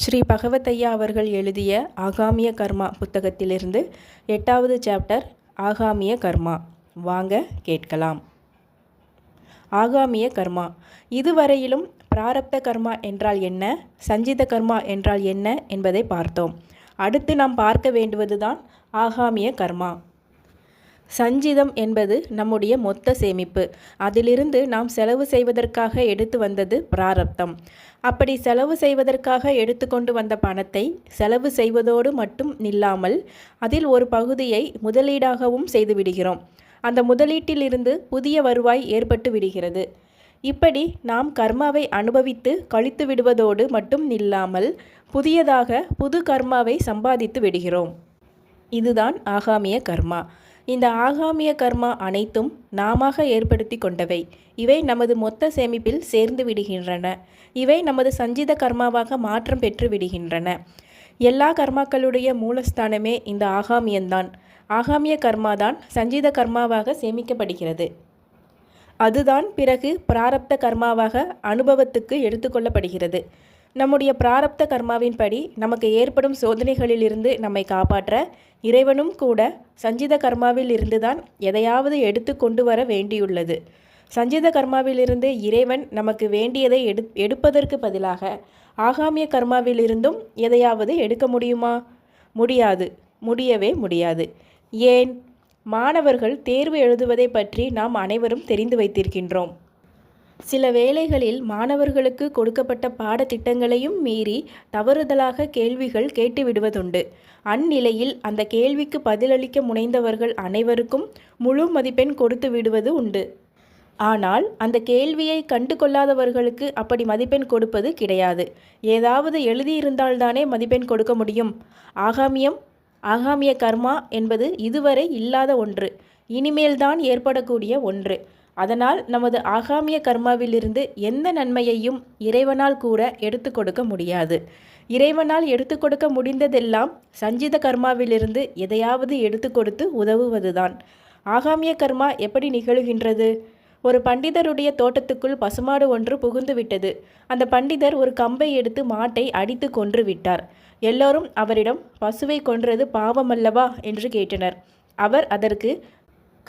ஸ்ரீ பகவத்தையா அவர்கள் எழுதிய ஆகாமிய கர்மா புத்தகத்திலிருந்து எட்டாவது சாப்டர் ஆகாமிய கர்மா. வாங்க கேட்கலாம். ஆகாமிய கர்மா. இதுவரையிலும் பிராரப்த கர்மா என்றால் என்ன சஞ்சித கர்மா என்றால் என்ன என்பதை பார்த்தோம். அடுத்து நாம் பார்க்க வேண்டுவதுதான் ஆகாமிய கர்மா. சஞ்சிதம் என்பது நம்முடைய மொத்த சேமிப்பு. அதிலிருந்து நாம் செலவு செய்வதற்காக எடுத்து வந்தது பிராரப்தம். அப்படி செலவு செய்வதற்காக எடுத்துக்கொண்டு வந்த பணத்தை செலவு செய்வதோடு மட்டும் நில்லாமல் அதில் ஒரு பகுதியை முதலீடாகவும் செய்து விடுகிறோம். அந்த முதலீட்டிலிருந்து புதிய வருவாய் ஏற்பட்டு விடுகிறது. இப்படி நாம் கர்மாவை அனுபவித்து கழித்து விடுவதோடு மட்டும் நில்லாமல் புதியதாக புது கர்மாவை சம்பாதித்து விடுகிறோம். இதுதான் ஆகாமிய கர்மா. இந்த ஆகாமிய கர்மா அனைத்தும் நாம ஏற்படுத்தி கொண்டவை. இவை நமது மொத்த சேமிப்பில் சேர்ந்து விடுகின்றன. இவை நமது சஞ்சித கர்மாவாக மாற்றம் பெற்று விடுகின்றன. எல்லா கர்மாக்களுடைய மூலஸ்தானமே இந்த ஆகாமியந்தான் ஆகாமிய கர்மாதான் சஞ்சித கர்மாவாக சேமிக்கப்படுகிறது. அதுதான் பிறகு பிராரப்த கர்மாவாக அனுபவத்துக்கு எடுத்துக்கொள்ளப்படுகிறது நம்முடைய பிராரப்த கர்மாவின்படி நமக்கு ஏற்படும் சோதனைகளிலிருந்து நம்மை காப்பாற்ற இறைவனும் கூட சஞ்சித கர்மாவில் இருந்துதான் எதையாவது எடுத்து கொண்டு வர வேண்டியுள்ளது. சஞ்சித கர்மாவிலிருந்து இறைவன் நமக்கு வேண்டியதை எடு எடுப்பதற்கு பதிலாக ஆகாமிய கர்மாவிலிருந்தும் எதையாவது எடுக்க முடியுமா? முடியாது. முடியவே முடியாது. ஏன்? மாணவர்கள் தேர்வு எழுதுவதை பற்றி நாம் அனைவரும் தெரிந்து வைத்திருக்கின்றோம். சில வேளைகளில் மாணவர்களுக்கு கொடுக்கப்பட்ட பாடத்திட்டங்களையும் மீறி தவறுதலாக கேள்விகள் கேட்டு விடுவதுண்டு அந்நிலையில் அந்த கேள்விக்கு பதிலளிக்க முனைந்தவர்கள் அனைவருக்கும் முழு மதிப்பெண் கொடுத்து விடுவது உண்டு. ஆனால் அந்த கேள்வியை கண்டு கொள்ளாதவர்களுக்கு அப்படி மதிப்பெண் கொடுப்பது கிடையாது. ஏதாவது எழுதியிருந்தால்தானே மதிப்பெண் கொடுக்க முடியும். ஆகாமியம் ஆகாமிய கர்மா என்பது இதுவரை இல்லாத ஒன்று. இனிமேல்தான் ஏற்படக்கூடிய ஒன்று. அதனால் நமது ஆகாமிய கர்மாவிலிருந்து எந்த நன்மையையும் இறைவனால் கூட எடுத்து கொடுக்க முடியாது. இறைவனால் எடுத்து கொடுக்க முடிந்ததெல்லாம் சஞ்சித கர்மாவிலிருந்து எதையாவது எடுத்து கொடுத்து உதவுவதுதான். ஆகாமிய கர்மா எப்படி நிகழுகின்றது? ஒரு பண்டிதருடைய தோட்டத்துக்குள் பசுமாடு ஒன்று புகுந்து விட்டது. அந்த பண்டிதர் ஒரு கம்பை எடுத்து மாட்டை அடித்து கொன்று விட்டார். எல்லோரும் அவரிடம் பசுவை கொன்றது பாவமல்லவா? என்று கேட்டனர். அவர் அதற்கு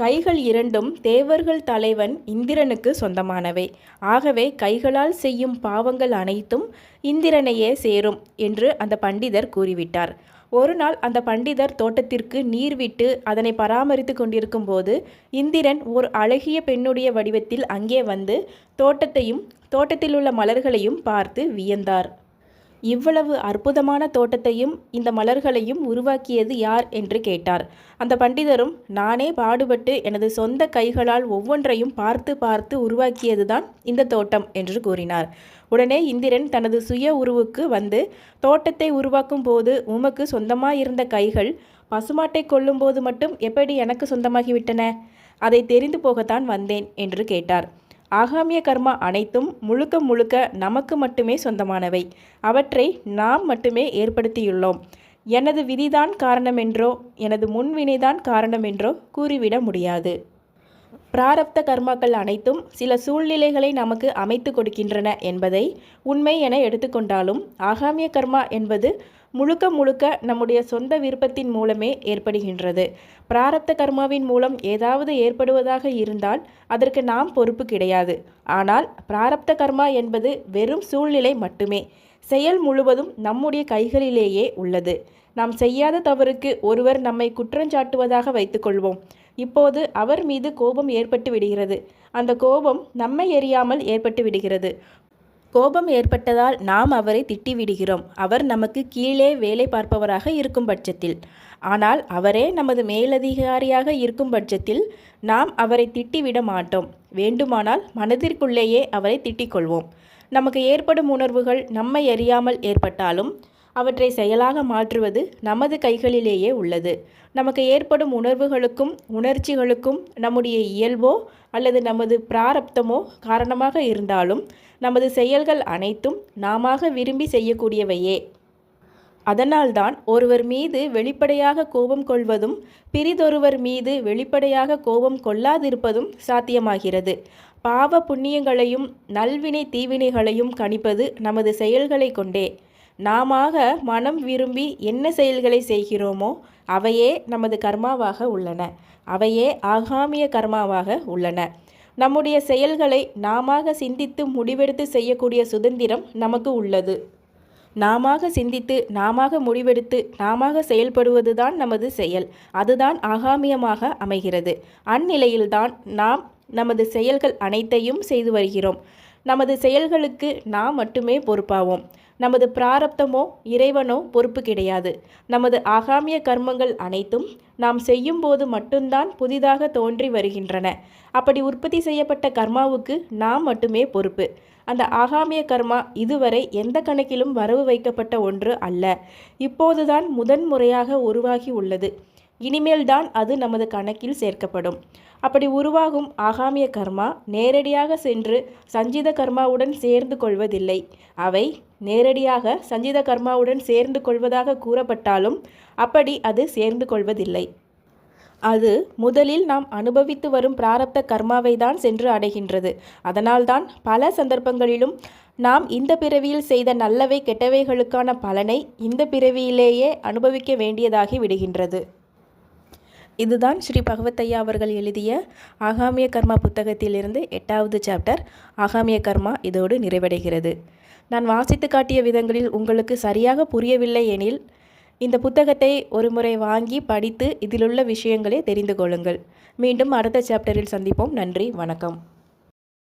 கைகள் இரண்டும் தேவர்கள் தலைவன் இந்திரனுக்கு சொந்தமானவை. ஆகவே கைகளால் செய்யும் பாவங்கள் அனைத்தும் இந்திரனையே சேரும் என்று அந்த பண்டிதர் கூறிவிட்டார். ஒரு நாள் அந்த பண்டிதர் தோட்டத்திற்கு நீர் விட்டு அதனை பராமரித்து கொண்டிருக்கும் போது இந்திரன் ஒரு அழகிய பெண்ணுடைய வடிவத்தில் அங்கே வந்து தோட்டத்தையும் தோட்டத்தில் உள்ள மலர்களையும் பார்த்து வியந்தார். இவ்வளவு அற்புதமான தோட்டத்தையும் இந்த மலர்களையும் உருவாக்கியது யார் என்று கேட்டார். அந்த பண்டிதரும் நானே பாடுபட்டு எனது சொந்த கைகளால் ஒவ்வொன்றையும் பார்த்து பார்த்து உருவாக்கியதுதான் இந்த தோட்டம் என்று கூறினார். உடனே இந்திரன் தனது சுய உருவுக்கு வந்து தோட்டத்தை உருவாக்கும் போது உமக்கு சொந்தமாயிருந்த கைகள் பசுமாட்டை கொல்லும்போது மட்டும் எப்படி எனக்கு சொந்தமாகிவிட்டன? அதை தெரிந்து போகத்தான் வந்தேன் என்று கேட்டார். ஆகாமிய கர்மா அனைத்தும் முழுக்க முழுக்க நமக்கு மட்டுமே சொந்தமானவை. அவற்றை நாம் மட்டுமே ஏற்படுத்தியுள்ளோம். எனது விதிதான் காரணமென்றோ எனது முன்வினைதான் காரணமென்றோ கூறிவிட முடியாது. பிராரப்த கர்மாக்கள் அனைத்தும் சில சூழ்நிலைகளை நமக்கு அமைத்து கொடுக்கின்றன என்பதை உண்மை என எடுத்துக்கொண்டாலும் ஆகாமிய கர்மா என்பது முழுக்க முழுக்க நம்முடைய சொந்த விருப்பத்தின் மூலமே ஏற்படுகின்றது. பிராரப்த கர்மாவின் மூலம் ஏதாவது ஏற்படுவதாக இருந்தால் அதற்கு நாம் பொறுப்பு கிடையாது. ஆனால் பிராரப்த கர்மா என்பது வெறும் சூழ்நிலை மட்டுமே. செயல் முழுவதும் நம்முடைய கைகளிலேயே உள்ளது. நாம் செய்யாத தவறுக்கு ஒருவர் நம்மை குற்றஞ்சாட்டுவதாக வைத்துக்கொள்வோம் இப்போது அவர் மீது கோபம் ஏற்பட்டு விடுகிறது. அந்த கோபம் நம்மை எறியாமல் ஏற்பட்டு விடுகிறது. கோபம் ஏற்பட்டதால் நாம் அவரை திட்டிவிடுகிறோம் அவர் நமக்கு கீழே வேலை பார்ப்பவராக இருக்கும் பட்சத்தில். ஆனால் அவரே நமது மேலதிகாரியாக இருக்கும் பட்சத்தில் நாம் அவரை திட்டிவிட மாட்டோம். வேண்டுமானால் மனதிற்குள்ளேயே அவரை திட்டிக்கொள்வோம் நமக்கு ஏற்படும் உணர்வுகள் நம்மை அறியாமல் ஏற்பட்டாலும் அவற்றை செயலாக மாற்றுவது நமது கைகளிலேயே உள்ளது. நமக்கு ஏற்படும் உணர்வுகளுக்கும் உணர்ச்சிகளுக்கும் நம்முடைய இயல்போ அல்லது நமது பிராரப்தமோ காரணமாக இருந்தாலும் நமது செயல்கள் அனைத்தும் நாம விரும்பி செய்யக்கூடியவையே. அதனால்தான் ஒருவர் மீது வெளிப்படையாக கோபம் கொள்வதும் பிரிதொருவர் மீது வெளிப்படையாக கோபம் கொள்ளாதிருப்பதும் சாத்தியமாகிறது. பாவ புண்ணியங்களையும் நல்வினை தீவினைகளையும் கணிப்பது நமது செயல்களை கொண்டே. நாமாக மனம் விரும்பி என்ன செயல்களை செய்கிறோமோ அவையே நமது கர்மாவாக உள்ளன. அவையே ஆகாமிய கர்மாவாக உள்ளன. நம்முடைய செயல்களை நாமாக சிந்தித்து முடிவெடுத்து செய்யக்கூடிய சுதந்திரம் நமக்கு உள்ளது. நாமாக சிந்தித்து நாமாக முடிவெடுத்து நாமாக செயல்படுவதுதான் நமது செயல். அதுதான் ஆகாமியமாக அமைகிறது. அந்நிலையில்தான் நாம் நமது செயல்கள் அனைத்தையும் செய்து வருகிறோம். நமது செயல்களுக்கு நாம் மட்டுமே பொறுப்பாவோம். நமது பிராரப்தமோ இறைவனோ பொறுப்பு கிடையாது. நமது ஆகாமிய கர்மங்கள் அனைத்தும் நாம் செய்யும்போது மட்டும்தான் புதிதாக தோன்றி வருகின்றன. அப்படி உற்பத்தி செய்யப்பட்ட கர்மாவுக்கு நாம் மட்டுமே பொறுப்பு. அந்த ஆகாமிய கர்மா இதுவரை எந்த கணக்கிலும் வரவு வைக்கப்பட்ட ஒன்று அல்ல. இப்போதுதான் முதன்முறையாக உருவாகி உள்ளது. இனிமேல்தான் அது நமது கணக்கில் சேர்க்கப்படும். அப்படி உருவாகும் ஆகாமிய கர்மா நேரடியாக சென்று சஞ்சித கர்மாவுடன் சேர்ந்து கொள்வதில்லை. அவை நேரடியாக சஞ்சித கர்மாவுடன் சேர்ந்து கொள்வதாக கூறப்பட்டாலும் அப்படி அது சேர்ந்து கொள்வதில்லை. அது முதலில் நாம் அனுபவித்து வரும் பிராரப்த கர்மாவை தான் சென்று அடைகின்றது. அதனால்தான் பல சந்தர்ப்பங்களிலும் நாம் இந்த பிறவியில் செய்த நல்லவை கெட்டவைகளுக்கான பலனை இந்த பிறவியிலேயே அனுபவிக்க வேண்டியதாகி விடுகின்றது. இதுதான் ஸ்ரீ பகவத்தையா அவர்கள் எழுதிய ஆகாமிய கர்மா புத்தகத்திலிருந்து எட்டாவது சாப்டர். ஆகாமிய கர்மா இதோடு நிறைவடைகிறது. நான் வாசித்து காட்டிய விதங்களில் உங்களுக்கு சரியாக புரியவில்லை எனில் இந்த புத்தகத்தை ஒரு முறை வாங்கி படித்து இதிலுள்ள விஷயங்களை தெரிந்து கொள்ளுங்கள். மீண்டும் அடுத்த சாப்டரில் சந்திப்போம். நன்றி வணக்கம்.